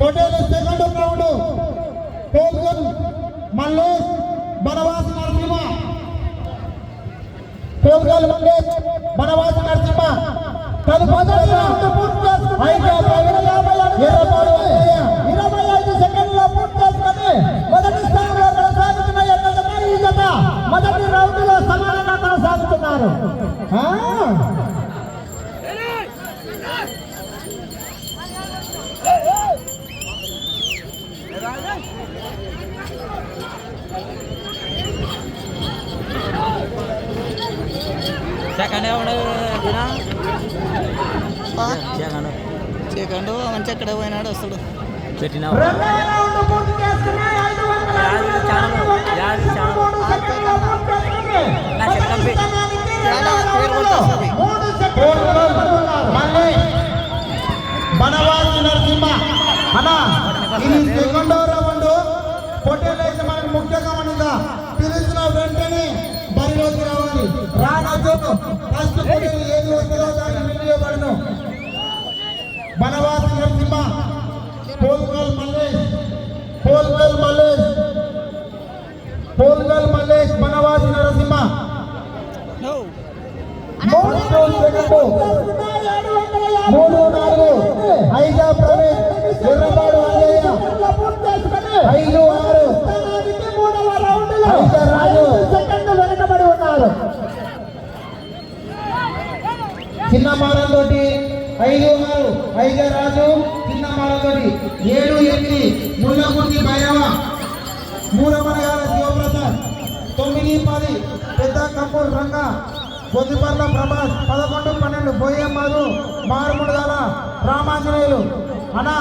Patel second round. కోల్గల్ Mallesh Banavas Narasimha. Kolgal Mallesh Banavas Narasimha. తదుపరి round పూర్తి చేసుకుని కొట్టేస్తుంది. మూడు కోల్గల్ సెకండ్లు ఉన్నారు. మల్లేష్ బనవాసి నరసింహ. అన్న ఇది సెకండ్ రౌండ్ పొట్టేలు పొట్టేలు ఏది వస్తుందో దాన్ని వినియోగపడను బనవాసి నరసింహ పోల్గల్ మల్లేష్ పోల్గల్ మల్లేష్ పోల్గల్ మల్లేష్ బనవాసి నరసింహ ఫస్ట్ సెకండ్ చేసుకుని ఏడు వందల యాభై మూడు నాలుగు ఐదు ప్రవీణ్ ఎర్రపాడు సెకండ్ల ఆరు ఐదు రాజు. సెకండ్లు వెనుకబడి ఉన్నారు చిన్న మారంతో ఐదు ఆరు. ఐదు రాజు చిన్న మారంతో ఏడు ఎనిమిది. ముళ్ళకుర్తి భైరవ మూడమనగాల శివప్రసాద్ తొమ్మిది పది. పెద్ద కపూర్ రంగ పొద్దుపర్ల ప్రభాస్ పదకొండు పన్నెండు. బోయ మధు రామాంజనేయులు. అనా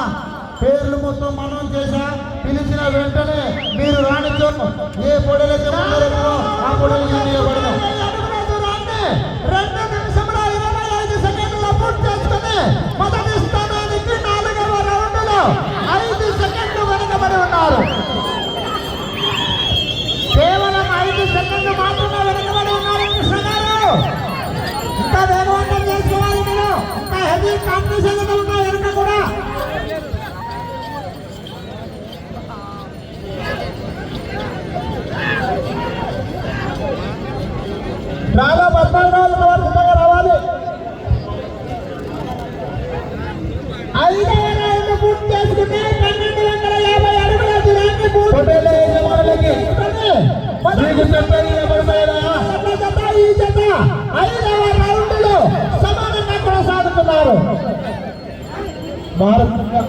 పేర్లు మొత్తం మనం చేశా. పిలిచిన వెంటనే మీరు రాణించు ఏ పొడలైతే ఆ పొడలు భారతంగా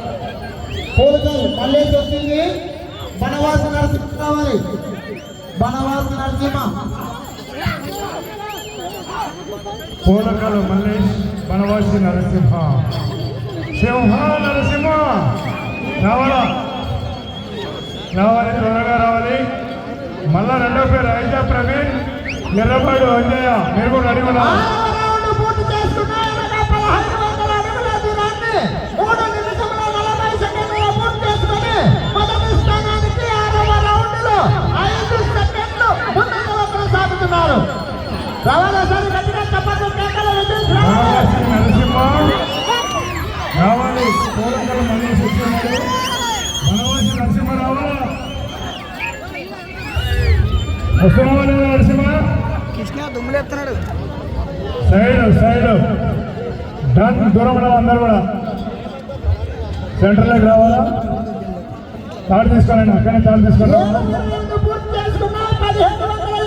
పోలికల్ మళ్ళీ వచ్చింది బనవాస నరసింహ కావాలి. బనవాస నరసింహ. పూలకలు మల్లేష్ బనవాసి నరసింహ. సింహ నరసింహ! రావాలా? రావాలి త్వరగా రావాలి. మళ్ళా రెండో పేరు అయితే ప్రవీణ్ ఎర్రపాడు అంజయ్య మీరు కూడా అడిగినా దూరం ఉన్న అందరు కూడా. సెంటర్లోకి రావాలా? తాడు తీసుకోవాలండి అక్కడనే తాడు తీసుకోవాలి రౌండ్ పూర్తి చేసుకున్న పదిహేను వందల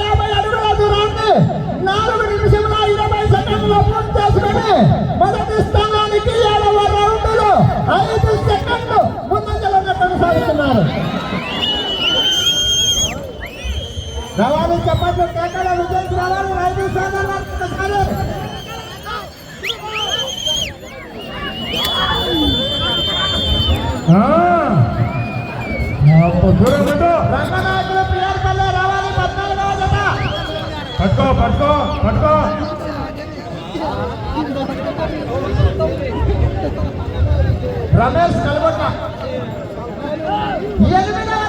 నాలుగు నిమిషముల ఇరవై సెకండ్ల పూర్తి చేసుకుని మొదటి స్థానానికి ఏడవ రౌండ్ ఐదు సెకండ్లు ముందంజలో కొనసాగుతున్నారు. రవాణా చప్పట్లు కేకల విజయం రావాలి ఐదు స్థానాలు పట్టుకో పట్టుకో పట్టుకో రమేష్ కలబట్ట ఎనిమిదవ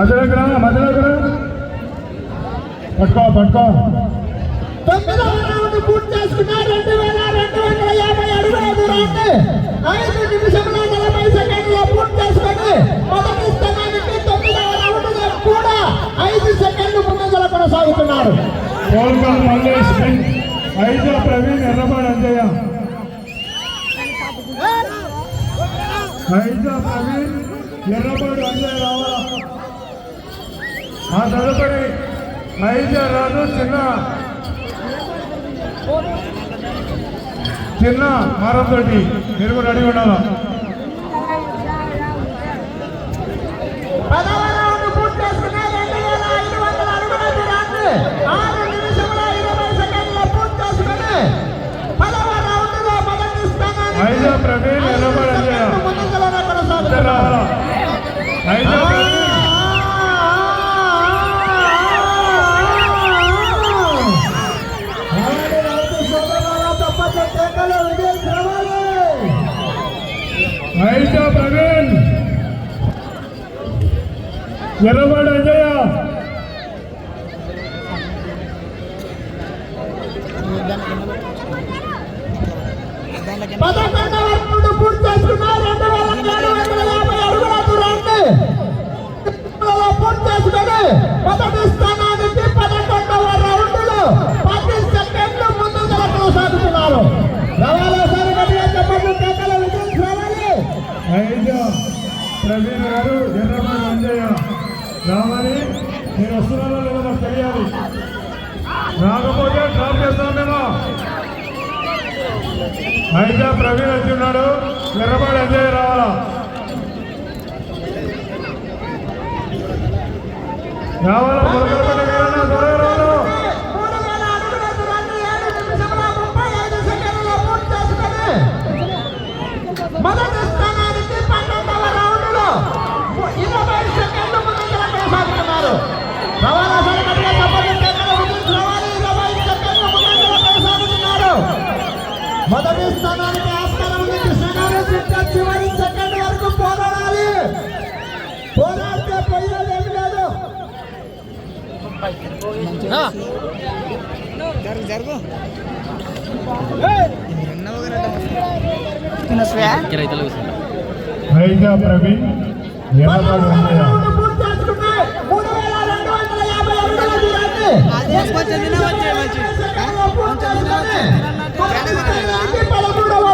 మధ్యలోకి రా మధ్యలోకి రా పట్టుకో పట్టుకో. తొమ్మిదవ రౌండ్ పూర్తి చేసుకున్నారు. రెండు వేల రెండు వందల యాభై అడుగుల దూరాన్ని ఐదు నిమిషముల నలభై సెకండ్ల పూర్తి చేసుకొని మొదటి స్థానానికి తొమ్మిదవ రౌండ్ కూడా ఐదు సెకండ్లు ముందంజల కొనసాగుతున్నారు. కోల్కల్ మల్లేష్ సింగ్ ఐజా ప్రవీణ్ ఎర్రబాడు అంజయ్య ఐజా ప్రవీణ్ ఎర్రబాడు అంజయ్య రావాలా? ఆ తదుపరి ఐజా రాజు చిన్న. చిన్న మారంతోటి. మీరు అడిగి ఉండాలా? పూర్తి చేసుకొని మొదటి స్థానానికి పదకొండవ రౌండ్లో పది సెకండ్లు ముందు కొనసాగుతున్నారు. రవాణా సార్ గట్టిగా చెప్పండి కేకల విజయం రావాలి ప్రవీణ్ గారు ఎర్రబాడు అంజయ్య. రావాలి. నేను వస్తున్నానో లేదో నాకు తెలియాలి. రాకపోతే డ్రాప్ చేస్తాం మేము. ఐజా ప్రవీణ్ వచ్చి ఉన్నాడు. ఎర్రబాడు అంజయ్య రావాలా? రావాలా?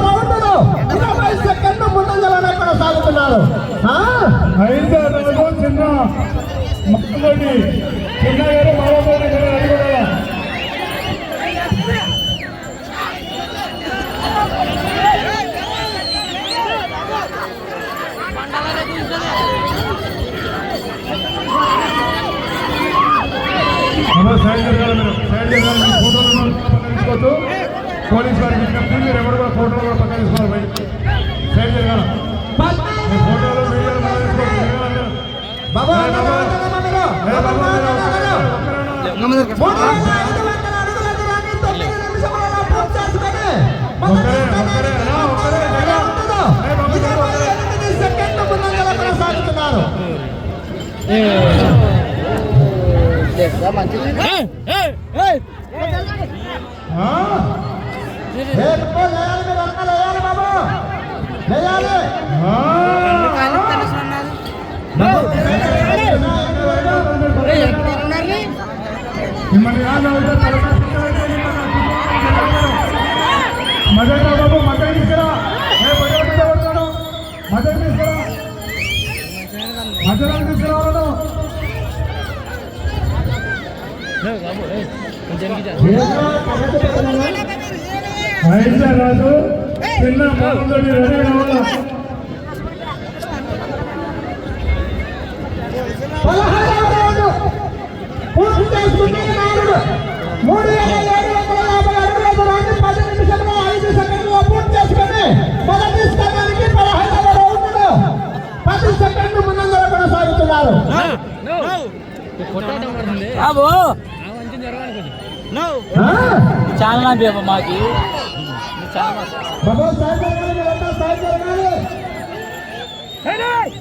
రౌండ్లో ఇరవై సెకండ్లు ముందంజలోనే కొనసాగుతున్నారు? ఐదు రోజు చిన్న మాతోటి చిన్న గారు మాతోటి మీరు అడుగుదా సైడ్ జరగాలి మీరు సైడ్ జరగాలి మీ ఫోటోలు కూడా పక్కన తీసుకోవద్దు పోలీస్ వారికి విజ్ఞప్తి మీరు ఎవరు కూడా ఫోటోలు కూడా పక్కన తీసుకోవాలి బయట సైడ్ జరగాలి మీ ఫోటోలు వీడియోలు పక్కన తీసుకోవద్దు బాబు, కొనసాగుతున్నారు ఆ? మదర్ బాబు మదర్ తీసుకురా తీసుకురావడం రాజు చిన్న మొదటి రెడీ కావాలా చాలా బేబ మాకి. చాలా. జరగాలి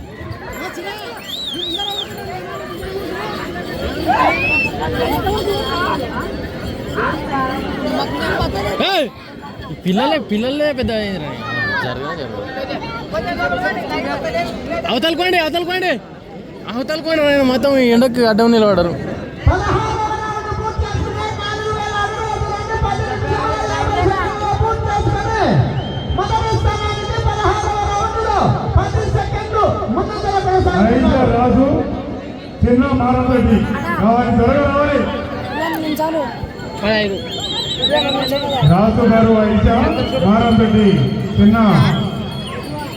జరగాలి. పిల్లలే పిల్లలే పెద్ద అవతలకోండి అవతలకోండి అవతలకోండి ఆయన మొత్తం ఎండకు అడ్డం నిలబడరు. రాజు చిన్న మారంరెడ్డి కావాలి త్వరగా రావాలి. పదహైదు. రాజు గారు ఐజా మారంరెడ్డి చిన్న.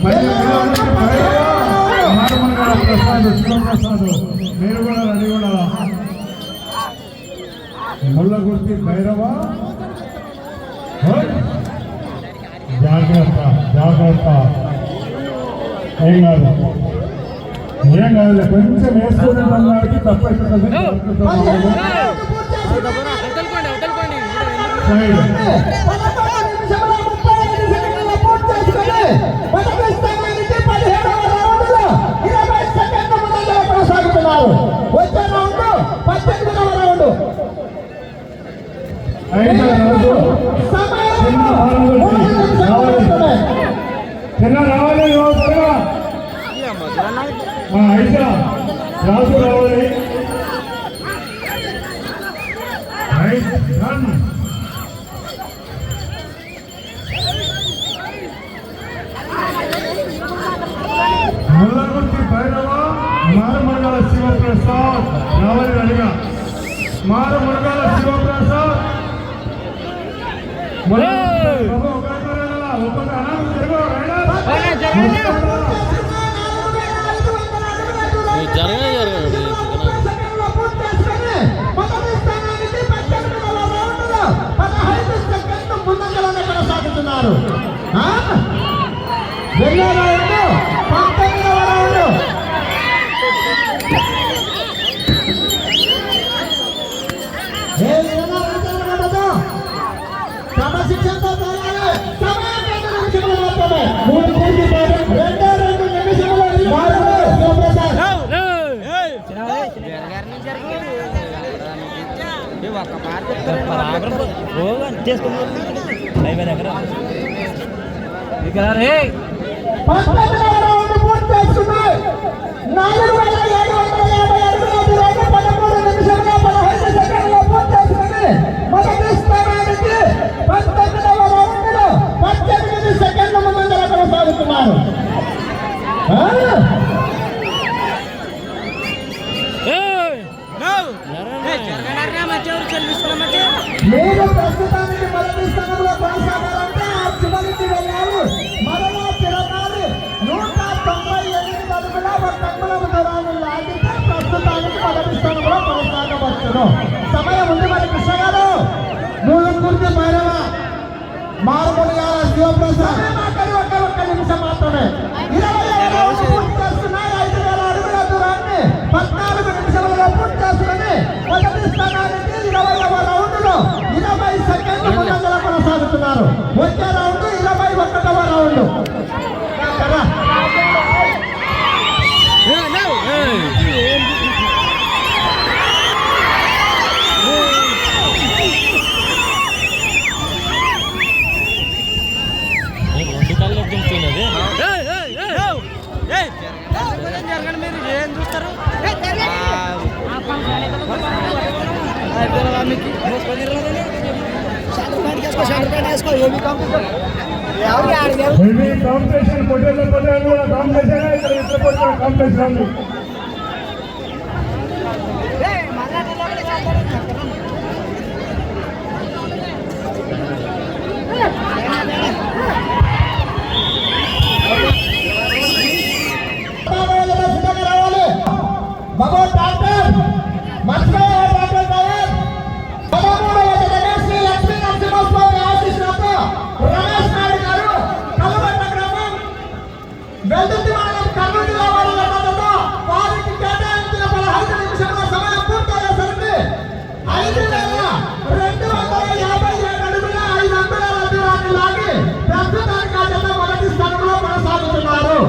మారమనగల ప్రసాద్ మీరు కూడా రెడీ ఉండాలా ముళ్ళగుర్తి భైరవ జాగ్రత్త జాగ్రత్త ఏం కాదు ఏం కాదు కొంచెం వేసుకునే వాళ్ళకి తప్పైపోతుంది సైడ్ కొనసాగుతున్నారు వచ్చే రౌండ్ పద్దెనిమిదవ రౌండ్. చిన్న రావాలి. రాజు రావాలి. Valeu! మొదటి స్థానానికి పంతొమ్మిదవ రౌండ్లో పద్దెనిమిది సెకండ్ల ముందంజల కొనసాగుతున్నారు ఆ? ప్రస్తుతానికి మొదటి స్థానంలో కొనసాగాలంటే ఆ చివరికి వెళ్ళాలి మరలా తిరగాలి నూట తొంభై ఎనిమిది అడుగుల ఒక అంగుళం దూరాన్ని లాగితే ప్రస్తుతానికి మొదటి స్థానంలో కొనసాగవచ్చును. సమయం ఉంది మరి కృష్ణ గారు. మూలకూర్తి భైరవ మారుమొడిగాల శివప్రసాద్. ఒక్క ఒక్క నిమిషం మాత్రమే. ఇరవై జరగండి మీరు ఏం చూస్తారు? కాంపిటీషన్ పొట్టేళ్ళ పొట్టేళ్ళు కాంపిటీషన్ ఇక్కడ ఇద్దరు పొట్టేళ్ళ కాంపిటీషన్.